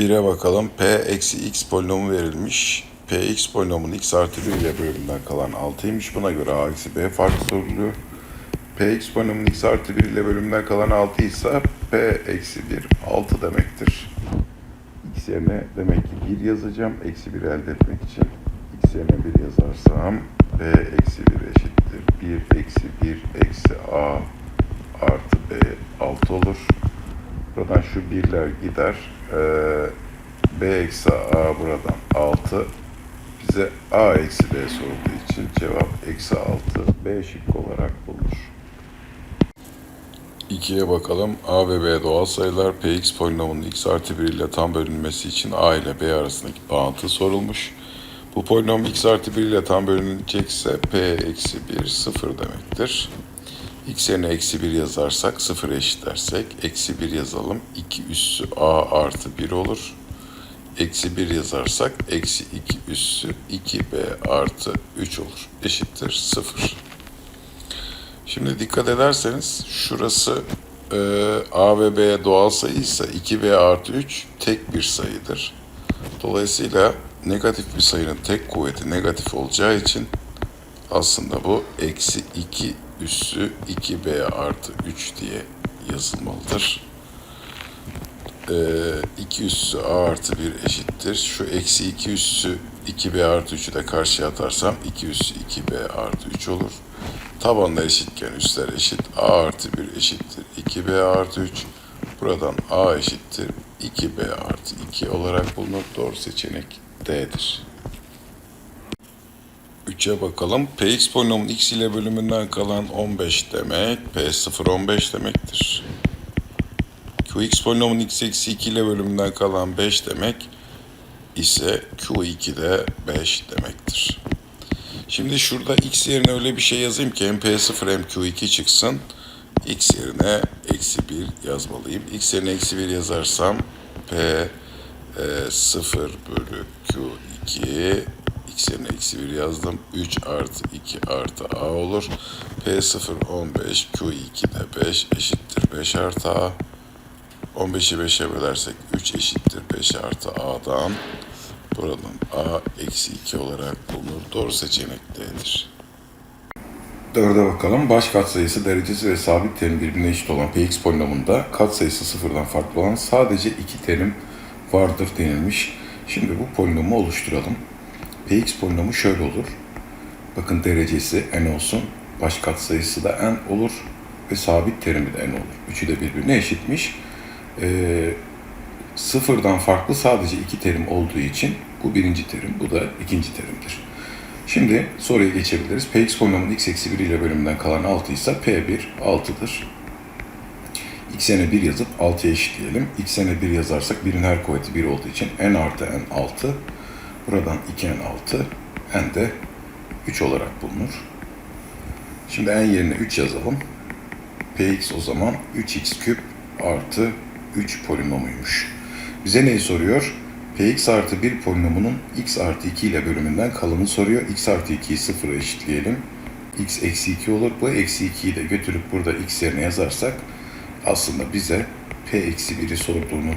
1'e bakalım. P eksi x polinomu verilmiş. Px polinomun x artı 1 ile bölümünden kalan 6'ymış. Buna göre a eksi b farkı soruluyor. Px polinomun x artı 1 ile bölümünden kalan 6 ise p eksi 1 6 demektir. x yerine demek ki 1 yazacağım. Eksi 1 elde etmek için x yerine 1 yazarsam p eksi 1 eşittir. 1 eksi 1 eksi a artı b 6 olur. Buradan şu birler gider. Ee, b eksi a buradan 6. Bize a eksi b sorulduğu için cevap eksi 6 b şıkkı olarak bulunur. 2'ye bakalım. A ve B doğal sayılar. Px polinomunun x artı 1 ile tam bölünmesi için A ile B arasındaki bağıntı sorulmuş. Bu polinom x artı 1 ile tam bölünecekse P eksi 1 sıfır demektir. X yerine eksi 1 yazarsak sıfır eşitlersek eksi 1 yazalım. 2 üssü A artı 1 olur. Eksi 1 yazarsak eksi 2 üssü 2B artı 3 olur. Eşittir 0. Şimdi dikkat ederseniz şurası e, A ve B doğal sayı ise 2B artı 3 tek bir sayıdır. Dolayısıyla negatif bir sayının tek kuvveti negatif olacağı için aslında bu eksi 2 üssü 2B artı 3 diye yazılmalıdır. E, 2 üssü A artı 1 eşittir. Şu eksi 2 üssü 2B artı 3'ü de karşıya atarsam 2 üssü 2B artı 3 olur. Tabanlar eşitken üstler eşit. A artı 1 eşittir. 2B artı 3. Buradan A eşittir. 2B artı 2 olarak bulunur. Doğru seçenek D'dir. 3'e bakalım. Px polinomun x ile bölümünden kalan 15 demek. P0 15 demektir. Qx polinomun x eksi 2 ile bölümünden kalan 5 demek ise Q2 de 5 demektir. Şimdi şurada x yerine öyle bir şey yazayım ki hem P0 hem Q2 çıksın. x yerine eksi 1 yazmalıyım. x yerine eksi 1 yazarsam P e, 0 bölü Q2 x yerine eksi 1 yazdım. 3 artı 2 artı a olur. P0 15 Q2 de 5 eşittir 5 artı a. 15'i 5'e bölersek 3 eşittir 5 artı a'dan. Buradan a eksi 2 olarak bulunur. Doğru seçenek D'dir. Dörde bakalım. Baş katsayısı, derecesi ve sabit terim birbirine eşit olan Px polinomunda katsayısı sıfırdan farklı olan sadece iki terim vardır denilmiş. Şimdi bu polinomu oluşturalım. Px polinomu şöyle olur. Bakın derecesi n olsun. Baş katsayısı da n olur. Ve sabit terimi de n olur. Üçü de birbirine eşitmiş. Ee, sıfırdan farklı sadece iki terim olduğu için bu birinci terim, bu da ikinci terimdir. Şimdi soruya geçebiliriz. Px polinomunun x eksi 1 ile bölümünden kalan 6 ise P1 6'dır. x'e 1 yazıp 6'ya eşitleyelim. x'e 1 yazarsak 1'in her kuvveti 1 olduğu için n artı n 6. Buradan 2n 6, n de 3 olarak bulunur. Şimdi n yerine 3 yazalım. Px o zaman 3x küp artı 3 polinomuymuş. Bize neyi soruyor? Px artı 1 polinomunun x artı 2 ile bölümünden kalanı soruyor. x artı 2'yi sıfıra eşitleyelim. x eksi 2 olur. Bu eksi 2'yi de götürüp burada x yerine yazarsak aslında bize p eksi 1'i sorduğunu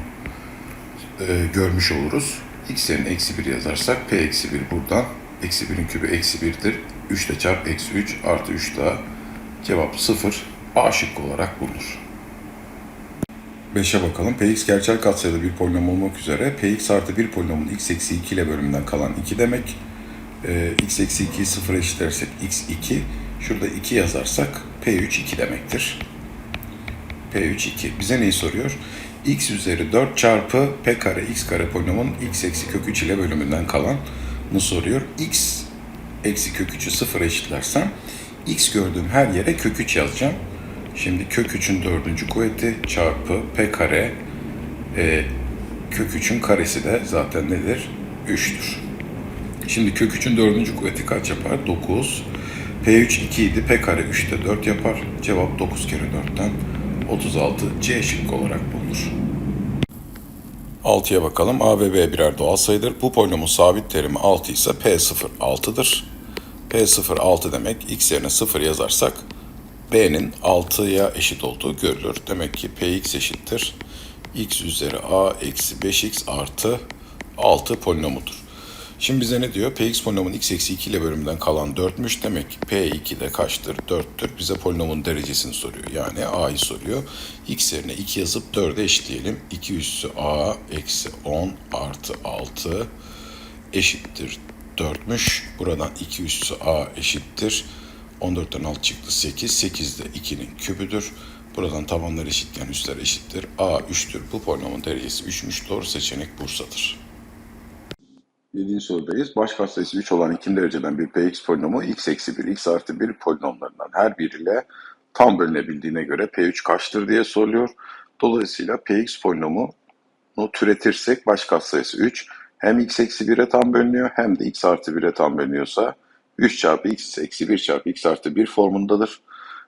e, görmüş oluruz. X yerine eksi 1 yazarsak p eksi 1 buradan eksi 1'in kübü eksi 1'dir. 3 ile çarp eksi 3 artı 3 daha cevap 0 A şıkkı olarak bulunur. 5'e bakalım. Px gerçel katsayılı bir polinom olmak üzere Px artı 1 polinomun x eksi 2 ile bölümünden kalan 2 demek. Ee, x eksi 2'yi 0'a eşitlersek x 2. Şurada 2 yazarsak P3 2 demektir. P3 2. Bize neyi soruyor? X üzeri 4 çarpı p kare x kare polinomun x eksi kök 3 ile bölümünden kalanı soruyor. x eksi kök 3'ü 0'a eşitlersem x gördüğüm her yere kök 3 yazacağım. Şimdi kök 3'ün dördüncü kuvveti çarpı p kare e, kök 3'ün karesi de zaten nedir? 3'tür. Şimdi kök 3'ün dördüncü kuvveti kaç yapar? 9. P3 2 idi. P kare 3'te 4 yapar. Cevap 9 kere 4'ten 36 C şıkkı olarak. 6'ya bakalım. A ve B birer doğal sayıdır. Bu polinomun sabit terimi 6 ise P0 6'dır. P0 6 demek. X yerine 0 yazarsak B'nin 6'ya eşit olduğu görülür. Demek ki Px eşittir. x üzeri a eksi 5x artı 6 polinomudur. Şimdi bize ne diyor? Px polinomun x eksi 2 ile bölümden kalan 4'müş. Demek P2 de kaçtır? 4'tür. Bize polinomun derecesini soruyor. Yani a'yı soruyor. x yerine 2 yazıp 4'e eşitleyelim. 2 üssü a eksi 10 artı 6 eşittir 4'müş. Buradan 2 üssü a eşittir. 14'ten 6 çıktı 8. 8 de 2'nin kübüdür. Buradan tabanlar eşitken üstler eşittir. A 3'tür. Bu polinomun derecesi 3'müş. Doğru seçenek Bursa'dır. 7. sorudayız. Baş katsayısı 3 olan ikinci dereceden bir px polinomu x eksi 1, x artı 1 polinomlarından her biriyle tam bölünebildiğine göre p3 kaçtır diye soruluyor. Dolayısıyla px polinomunu türetirsek baş katsayısı 3. Hem x eksi 1'e tam bölünüyor hem de x artı 1'e tam bölünüyorsa 3 çarpı x eksi 1 çarpı x artı 1 formundadır.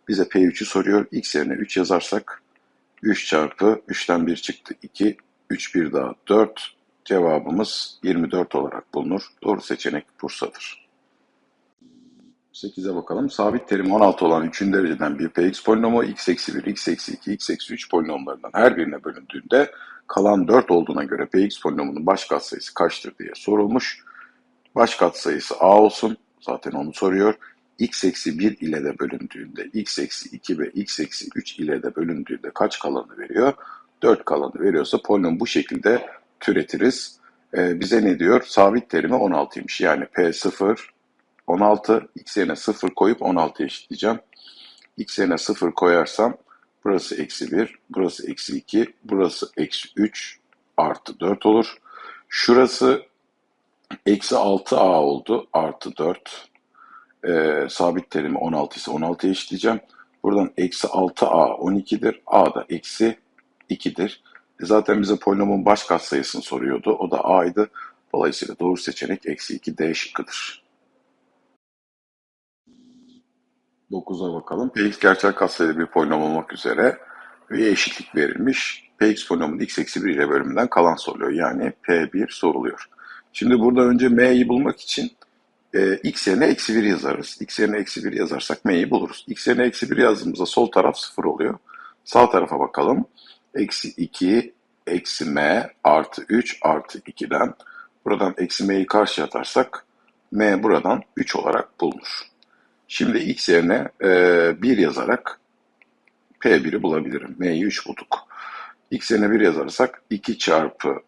Bize P3'ü soruyor. X yerine 3 yazarsak 3 çarpı 3'ten 1 çıktı 2. 3 bir daha 4. Cevabımız 24 olarak bulunur. Doğru seçenek Bursa'dır. 8'e bakalım. Sabit terim 16 olan 3. dereceden bir px polinomu x eksi 1, x eksi 2, x eksi 3 polinomlarından her birine bölündüğünde kalan 4 olduğuna göre px polinomunun baş katsayısı kaçtır diye sorulmuş. Baş katsayısı a olsun. Zaten onu soruyor x eksi 1 ile de bölündüğünde, x eksi 2 ve x eksi 3 ile de bölündüğünde kaç kalanı veriyor? 4 kalanı veriyorsa polinom bu şekilde türetiriz. Ee, bize ne diyor? Sabit terimi 16'ymış. Yani P0 16, x yerine 0 koyup 16 eşitleyeceğim. x yerine 0 koyarsam burası eksi 1, burası eksi 2, burası eksi 3 artı 4 olur. Şurası eksi 6a oldu artı 4 e, sabit terimi 16 ise 16'ya eşitleyeceğim. Buradan eksi 6a 12'dir. a da eksi 2'dir. E zaten bize polinomun baş katsayısını soruyordu. O da a'ydı. Dolayısıyla doğru seçenek eksi 2 d şıkkıdır. 9'a bakalım. Px gerçel katsayılı bir polinom olmak üzere ve eşitlik verilmiş. Px polinomun x eksi 1 ile bölümünden kalan soruluyor. Yani P1 soruluyor. Şimdi burada önce m'yi bulmak için e, x yerine eksi 1 yazarız. x yerine eksi 1 yazarsak m'yi buluruz. x yerine eksi 1 yazdığımızda sol taraf 0 oluyor. Sağ tarafa bakalım. Eksi 2 eksi m artı 3 artı 2'den buradan eksi m'yi karşıya atarsak m buradan 3 olarak bulunur. Şimdi x yerine e, 1 yazarak p1'i bulabilirim. m'yi 3 bulduk. x yerine 1 yazarsak 2 çarpı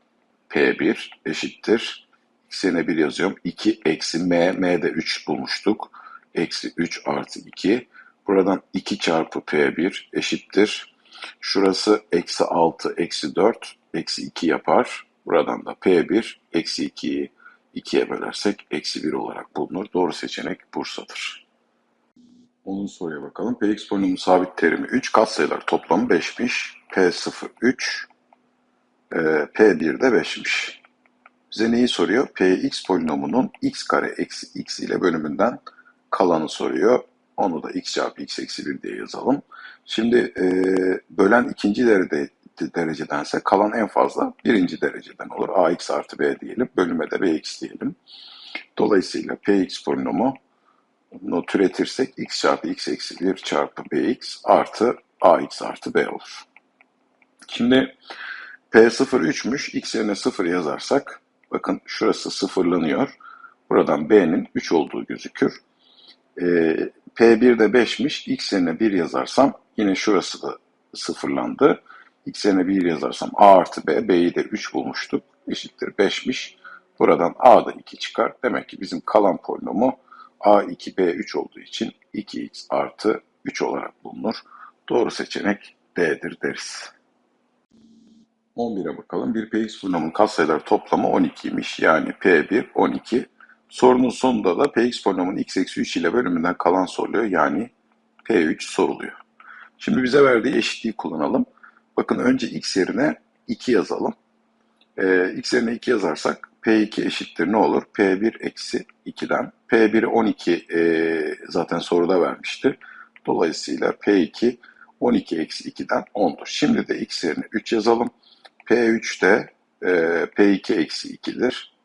p1 eşittir x yerine 1 yazıyorum. 2 eksi m, m'de 3 bulmuştuk. Eksi 3 artı 2. Buradan 2 çarpı p1 eşittir. Şurası eksi 6, eksi 4, eksi 2 yapar. Buradan da p1 eksi 2'yi 2'ye bölersek eksi 1 olarak bulunur. Doğru seçenek Bursa'dır. Onun soruya bakalım. Px polinomun sabit terimi 3, katsayılar toplamı 5'miş. P0 3, P1 de 5'miş. Bize neyi soruyor? Px polinomunun x kare eksi x ile bölümünden kalanı soruyor. Onu da x çarpı x eksi 1 diye yazalım. Şimdi e, bölen ikinci derece, derecedense kalan en fazla birinci dereceden olur. ax artı b diyelim. Bölüme de bx diyelim. Dolayısıyla px polinomu bunu türetirsek x çarpı x eksi 1 çarpı bx artı ax artı b olur. Şimdi p0 3'müş. x yerine 0 yazarsak Bakın şurası sıfırlanıyor. Buradan B'nin 3 olduğu gözükür. E, P1 de 5'miş. X yerine 1 yazarsam yine şurası da sıfırlandı. X yerine 1 yazarsam A artı B, B'yi de 3 bulmuştuk. Eşittir 5'miş. Buradan A da 2 çıkar. Demek ki bizim kalan polinomu A2, B3 olduğu için 2x artı 3 olarak bulunur. Doğru seçenek D'dir deriz. 11'e bakalım. Bir px polinomun katsayıları toplamı 12'ymiş. Yani P1 12. Sorunun sonunda da px polinomun x eksi 3 ile bölümünden kalan soruluyor. Yani P3 soruluyor. Şimdi bize verdiği eşitliği kullanalım. Bakın önce x yerine 2 yazalım. Ee, x yerine 2 yazarsak P2 eşittir ne olur? P1 eksi 2'den. P1'i 12 e, zaten soruda vermişti. Dolayısıyla P2 12 eksi 2'den 10'dur. Şimdi de x yerine 3 yazalım. P3'te e, P2 eksi 2'dir.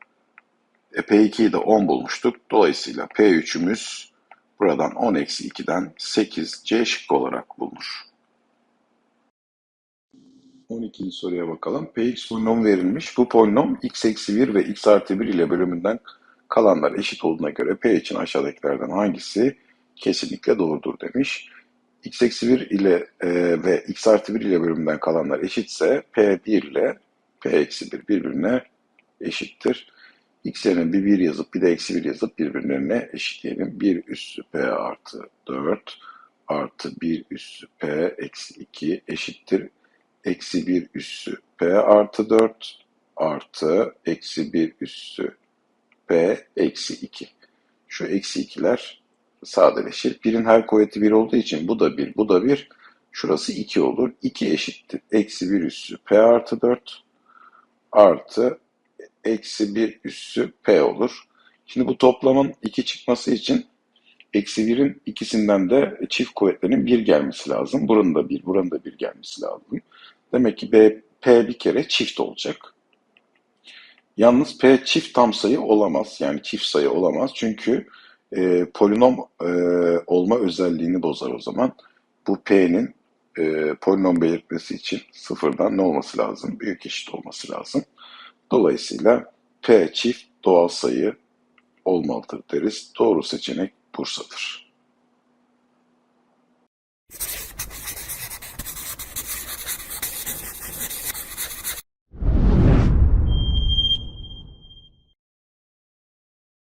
E, P2'yi de 10 bulmuştuk. Dolayısıyla P3'ümüz buradan 10 eksi 2'den 8 C şıkkı olarak bulunur. 12. soruya bakalım. Px polinom verilmiş. Bu polinom x eksi 1 ve x artı 1 ile bölümünden kalanlar eşit olduğuna göre p için aşağıdakilerden hangisi kesinlikle doğrudur demiş. x eksi 1 ile e, ve x artı 1 ile bölümünden kalanlar eşitse p1 ile p eksi 1 birbirine eşittir. X yerine bir 1 yazıp bir de eksi 1 yazıp birbirlerine eşitleyelim. 1 üssü p artı 4 artı 1 üssü p eksi 2 eşittir eksi 1 üssü p artı 4 artı eksi 1 üssü p eksi 2. Şu eksi 2'ler sadeleşir. 1'in her kuvveti 1 olduğu için bu da 1, bu da 1. Şurası 2 olur. 2 eşittir. Eksi 1 üssü p artı 4 artı eksi 1 üssü p olur. Şimdi bu toplamın 2 çıkması için eksi 1'in ikisinden de çift kuvvetlerin 1 gelmesi lazım. Buranın da 1, buranın da 1 gelmesi lazım. Demek ki B, P bir kere çift olacak. Yalnız P çift tam sayı olamaz. Yani çift sayı olamaz. Çünkü e, polinom e, olma özelliğini bozar o zaman. Bu P'nin e, polinom belirtmesi için sıfırdan ne olması lazım? Büyük eşit olması lazım. Dolayısıyla P çift doğal sayı olmalıdır deriz. Doğru seçenek Bursa'dır.